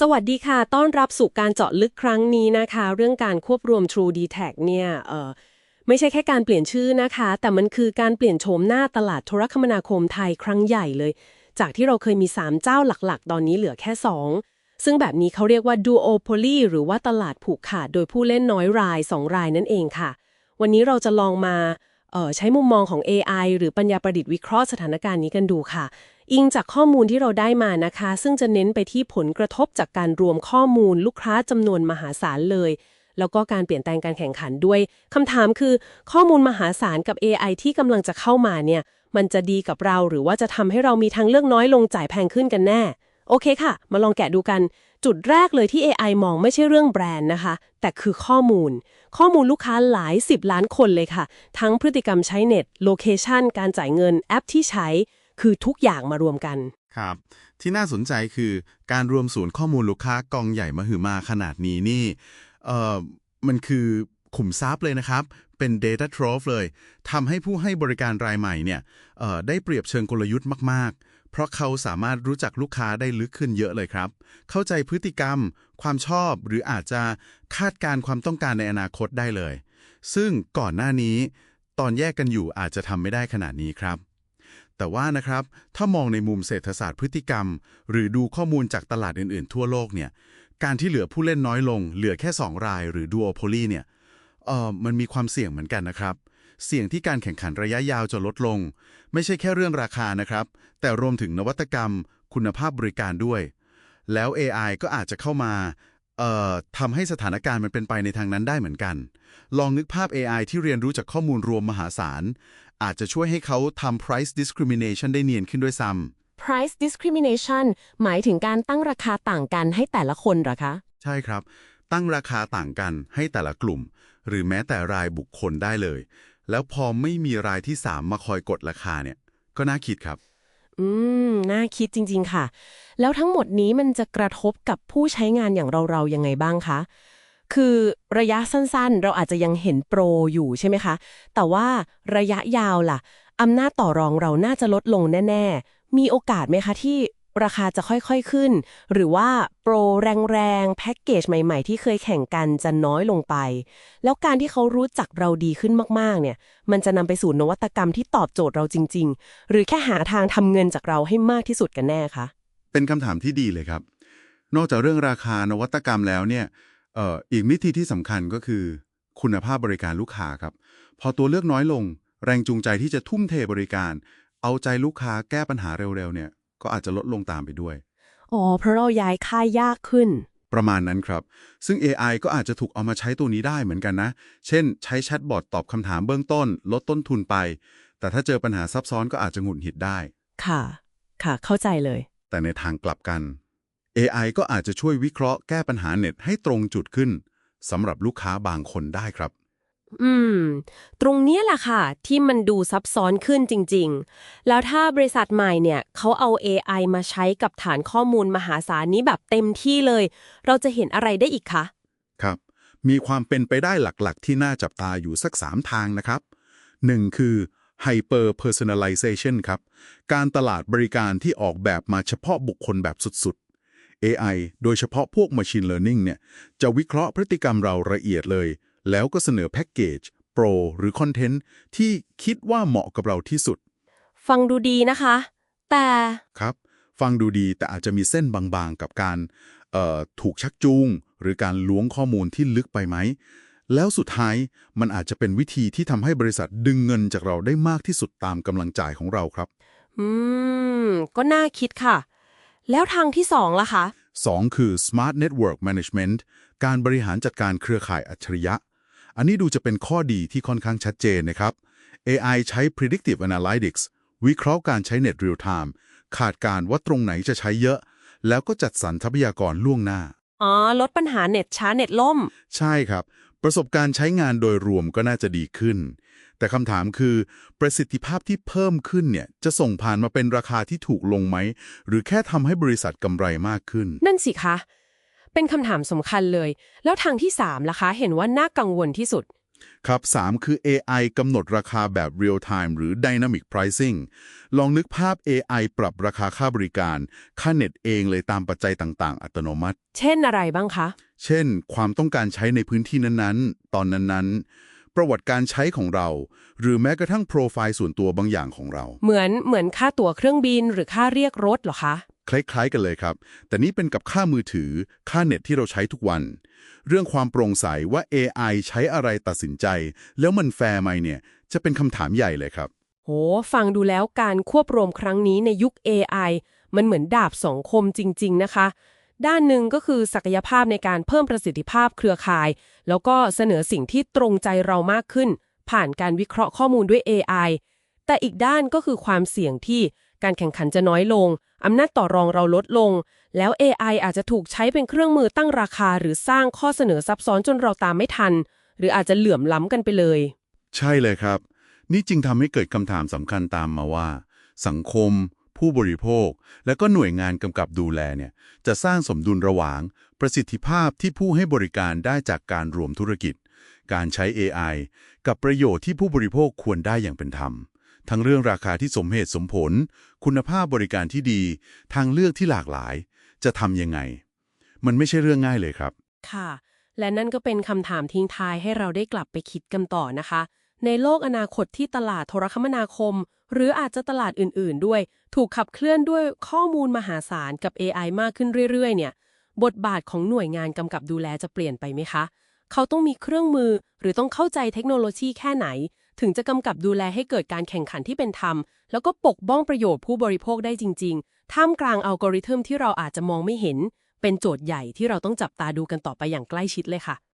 สวัสดีค่ะ ต้อนรับสู่การเจาะลึกครั้งนี้นะคะ เรื่องการควบรวม True d t a c เนี่ยเออไม่ใช่แค่การเปลี่ยนชื่อนะคะ แต่มันคือการเปลี่ยนโฉมหน้าตลาดโทรคมนาคมไทยครั้งใหญ่เลย จากที่เราเคยมี 3 เจ้าหลักๆ ตอนนี้เหลือแค่ 2 ซึ่งแบบนี้เขาเรียกว่า duopoly หรือว่าตลาดผูกขาดโดยผู้เล่นน้อยราย 2 รายนั่นเองค่ะ วันนี้เราจะลองมา ใช้มุมมองของ AI หรือปัญญาประดิษฐ์วิเคราะห์สถานการณ์นี้กันดูค่ะ อิงจากข้อมูลที่เราได้มานะคะ ซึ่งจะเน้นไปที่ผลกระทบจากการรวมข้อมูล ลูกค้าจำนวนมหาศาลเลย แล้วก็การเปลี่ยนแปลงการแข่งขันด้วยคำถามคือ ข้อมูลมหาศาลกับ AI ที่กำลังจะเข้ามาเนี่ย มันจะดีกับเราหรือว่าจะทำให้เรามีทางเลือกน้อยลงจ่ายแพงขึ้นกันแน่ โอเคค่ะ มาลองแกะดูกัน จุดแรกเลยที่ AI มองไม่ใช่เรื่องแบรนด์นะคะ แต่คือข้อมูล ข้อมูลลูกค้าหลาย 10 ล้านคนเลยค่ะ ทั้งพฤติกรรมใช้เน็ต โลเคชันการจ่ายเงินแอปที่ใช้ คือทุกอย่างมารวมกัน ครับ ที่น่าสนใจคือการรวมศูนย์ข้อมูลลูกค้ากองใหญ่มาหึมาขนาดนี้นี่เอ่อมันคือขุมทรัพย์เลยนะครับ เป็น Data Trove เลยทำให้ผู้ให้บริการรายใหม่เนี่ยเอ่อได้เปรียบเชิงกลยุทธ์มากๆ เพราะเขาสามารถรู้จักลูกค้าได้ลึกขึ้นเยอะเลยครับ เข้าใจพฤติกรรม ความชอบหรืออาจจะคาดการณ์ความต้องการในอนาคตได้เลย ซึ่งก่อนหน้านี้ ตอนแยกกันอยู่อาจจะทำไม่ได้ขนาดนี้ครับ แต่ว่านะครับ ถ้ามองในมุมเศรษฐศาสตร์พฤติกรรม หรือดูข้อมูลจากตลาดอื่น ๆ ทั่วโลกเนี่ยการที่เหลือผู้เล่นน้อยลง เหลือแค่ 2 ราย หรือ duopoly เนี่ยเออมันมีความเสี่ยงเหมือนกันนะครับ เสี่ยงที่การแข่งขันระยะยาวจะลดลง ไม่ใช่แค่เรื่องราคานะครับ แต่รวมถึงนวัตกรรม คุณภาพบริการด้วย แล้ว AI ก็อาจจะเข้ามาเอ่อทำให้สถานการณ์มันเป็นไปในทางนั้นได้เหมือนกัน ลองนึกภาพ AI ที่เรียนรู้จากข้อมูลรวมมหาศาล อาจจะช่วยให้เขาทำ price discrimination ได้เนียนขึ้นด้วยซ้ำ price discrimination หมายถึงการตั้งราคาต่างกันให้แต่ละคนเหรอคะ ใช่ครับ ตั้งราคาต่างกันให้แต่ละกลุ่ม หรือแม้แต่รายบุคคลได้เลย แล้วพอไม่มีรายที่3มาคอยกดราคาเนี่ย ก็น่าคิดครับ อืม น่าคิดจริง ๆ ค่ะ แล้วทั้งหมดนี้มันจะกระทบกับผู้ใช้งานอย่างเราๆยังไงบ้างคะ คือระยะสั้นๆ เราอาจจะยังเห็นโปรอยู่ใช่ไหมคะ แต่ว่าระยะยาวล่ะอำนาจต่อรองเราน่าจะลดลงแน่ ๆ มีโอกาสไหมคะที่ ราคาจะค่อยๆขึ้น หรือว่าโปรแรงๆแพ็กเกจใหม่ๆ ที่เคยแข่งกันจะน้อยลงไป แล้วการที่เขารู้จักเราดีขึ้นมากๆเนี่ย มันจะนำไปสู่นวัตกรรมที่ตอบโจทย์เราจริง ๆ หรือแค่หาทางทำเงินจากเราให้มากที่สุดกันแน่คะเป็นคำถามที่ดีเลยครับ นอกจากเรื่องราคานวัตกรรมแล้วเนี่ยเอ่ออีกมิติที่สำคัญก็คือ คุณภาพบริการลูกค้าครับ พอตัวเลือกน้อยลง แรงจูงใจที่จะทุ่มเทบริการ เอาใจลูกค้าแก้ปัญหาเร็วๆเนี่ย ก็อาจจะลดลงตามไปด้วย อ๋อ เพราะเราย้ายค่ายยากขึ้น ประมาณนั้นครับ ซึ่ง AI ก็อาจจะถูกเอามาใช้ตัวนี้ได้เหมือนกันนะ เช่น ใช้แชทบอทตอบคำถามเบื้องต้น ลดต้นทุนไป แต่ถ้าเจอปัญหาซับซ้อนก็อาจจะหงุดหงิดได้ ค่ะ ค่ะ เข้าใจเลย แต่ในทางกลับกัน AI ก็อาจจะช่วยวิเคราะห์แก้ปัญหาเน็ตให้ตรงจุดขึ้นสำหรับลูกค้าบางคนได้ครับ อืม ตรงเนี้ยแหละค่ะ ที่มันดูซับซ้อนขึ้นจริง ๆ แล้วถ้าบริษัทใหม่เนี่ยเขาเอา AI มาใช้กับฐานข้อมูลมหาศาลนี้แบบเต็มที่เลย เราจะเห็นอะไรได้อีกคะ ครับ มีความเป็นไปได้หลักๆ ที่น่าจับตาอยู่สัก 3 ทางนะครับ 1. คือ hyper personalization ครับ การตลาดบริการที่ออกแบบมาเฉพาะบุคคลแบบสุด ๆ AI โดยเฉพาะพวก machine learning เนี่ย จะวิเคราะห์พฤติกรรมเราละเอียดเลย แล้วก็เสนอแพ็กเกจ โปร หรือคอนเทนต์ที่คิดว่าเหมาะกับเราที่สุด ฟังดูดีนะคะ แต่ครับ ฟังดูดีแต่อาจจะมีเส้นบางๆ กับการเอ่อถูกชักจูง หรือการล้วงข้อมูลที่ลึกไปไหม แล้วสุดท้ายมันอาจจะเป็นวิธีที่ทำให้บริษัทดึงเงินจากเราได้มากที่สุดตามกำลังจ่ายของเราครับ อืม ก็น่าคิดค่ะ แล้วทางที่สองล่ะคะ 2 คือ Smart Network Management การบริหารจัดการเครือข่ายอัจฉริยะ อันนี้ดูจะเป็นข้อดีที่ค่อนข้างชัดเจนนะครับ AI ใช้ Predictive Analytics วิเคราะห์การใช้เน็ต Real Time ขาดการว่าตรงไหนจะใช้เยอะ แล้วก็จัดสรรทรัพยากรล่วงหน้า อ๋อ ลดปัญหาเน็ตช้าเน็ตล่ม ใช่ครับ ประสบการณ์ใช้งานโดยรวมก็น่าจะดีขึ้น แต่คำถามคือ ประสิทธิภาพที่เพิ่มขึ้นเนี่ยจะส่งผ่านมาเป็นราคาที่ถูกลงไหม หรือแค่ทำให้บริษัทกำไรมากขึ้น นั่นสิคะ เป็นคำถามสำคัญเลย แล้วทางที่สามล่ะคะ เห็นว่าน่ากังวลที่สุด ครับ 3 คือ AI กำหนดราคาแบบ real time หรือ dynamic pricing ลองนึกภาพ AI ปรับราคาค่าบริการ ค่าเน็ตเองเลยตามปัจจัยต่างๆ อัตโนมัติ เช่นอะไรบ้างคะ เช่น ความต้องการใช้ในพื้นที่นั้นๆ ตอนนั้นๆ ประวัติการใช้ของเรา หรือแม้กระทั่งโปรไฟล์ส่วนตัวบางอย่างของเรา เหมือนเหมือนค่าตั๋วเครื่องบินหรือค่าเรียกรถเหรอคะ คล้ายๆกันเลยครับ แต่นี่เป็นกับค่ามือถือ ค่าเน็ตที่เราใช้ทุกวัน เรื่องความโปร่งใสว่า AI ใช้อะไรตัดสินใจ แล้วมันแฟร์ไหมเนี่ย จะเป็นคำถามใหญ่เลยครับ โห ฟังดูแล้วการควบรวมครั้งนี้ในยุค AI มันเหมือนดาบสองคมจริง ๆ นะคะ ด้านหนึ่งก็คือศักยภาพในการเพิ่มประสิทธิภาพเครือข่าย แล้วก็เสนอสิ่งที่ตรงใจเรามากขึ้น ผ่านการวิเคราะห์ข้อมูลด้วย AI แต่อีกด้านก็คือความเสี่ยงที่ การแข่งขันจะน้อยลง อำนาจต่อรองเราลดลง แล้ว AI อาจจะถูกใช้เป็นเครื่องมือตั้งราคา หรือสร้างข้อเสนอซับซ้อนจนเราตามไม่ทัน หรืออาจจะเหลื่อมล้ำกันไปเลย ใช่เลยครับ นี่จึงทำให้เกิดคำถามสำคัญตามมาว่า สังคม ผู้บริโภค และก็หน่วยงานกำกับดูแลเนี่ยจะสร้างสมดุลระหว่าง ประสิทธิภาพที่ผู้ให้บริการได้จากการรวมธุรกิจ การใช้ AI กับประโยชน์ที่ผู้บริโภคควรได้อย่างเป็นธรรม ทั้งเรื่องราคาที่สมเหตุสมผล คุณภาพบริการที่ดี ทางเลือกที่หลากหลาย จะทำยังไง มันไม่ใช่เรื่องง่ายเลยครับ ค่ะ และนั่นก็เป็นคำถามทิ้งท้ายให้เราได้กลับไปคิดกันต่อนะคะ ในโลกอนาคตที่ตลาดโทรคมนาคม หรืออาจจะตลาดอื่น ๆ ด้วย ถูกขับเคลื่อนด้วยข้อมูลมหาศาลกับ AI มากขึ้นเรื่อย ๆ เนี่ย บทบาทของหน่วยงานกำกับดูแลจะเปลี่ยนไปไหมคะ เขาต้องมีเครื่องมือ หรือต้องเข้าใจเทคโนโลยีแค่ไหน ถึงจะกำกับดูแลให้เกิดการแข่งขันที่เป็นธรรม แล้วก็ปกป้องประโยชน์ผู้บริโภคได้จริง ๆ ท่ามกลางอัลกอริทึมที่เราอาจจะมองไม่เห็น เป็นโจทย์ใหญ่ที่เราต้องจับตาดูกันต่อไปอย่างใกล้ชิดเลยค่ะ